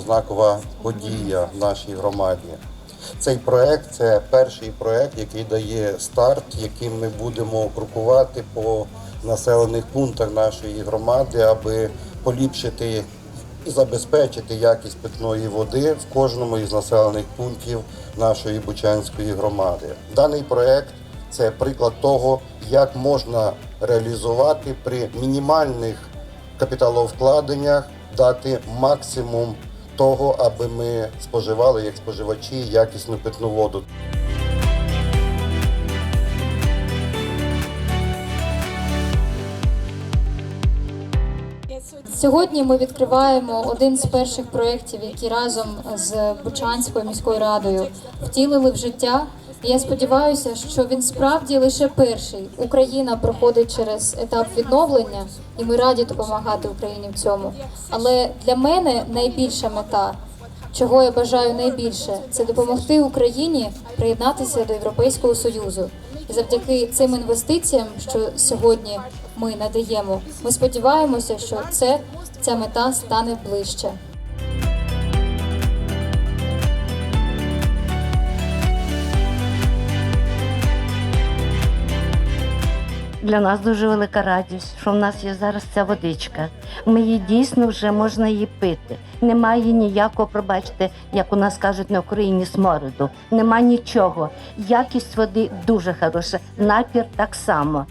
знакова подія в нашій громаді. Цей проект це перший проект, який дає старт, яким ми будемо крокувати по населених пунктах нашої громади, аби поліпшити і забезпечити якість питної води в кожному із населених пунктів нашої Бучанської громади. Даний проект це приклад того, як можна реалізувати при мінімальних капіталовкладеннях, дати максимум того, аби ми споживали як споживачі якісну питну воду. Сьогодні ми відкриваємо один з перших проєктів, які разом з Бучанською міською радою втілили в життя. Я сподіваюся, що він справді лише перший. Україна проходить через етап відновлення, і ми раді допомагати Україні в цьому. Але для мене найбільша мета, чого я бажаю найбільше, це допомогти Україні приєднатися до Європейського Союзу. І завдяки цим інвестиціям, що сьогодні ми надаємо, ми сподіваємося, що це ця мета стане ближче. Для нас дуже велика радість, що в нас є зараз ця водичка. Ми її дійсно вже можна її пити. Немає ніякого, пробачте, як у нас кажуть на Україні, смороду. Нема нічого. Якість води дуже хороша, напір так само.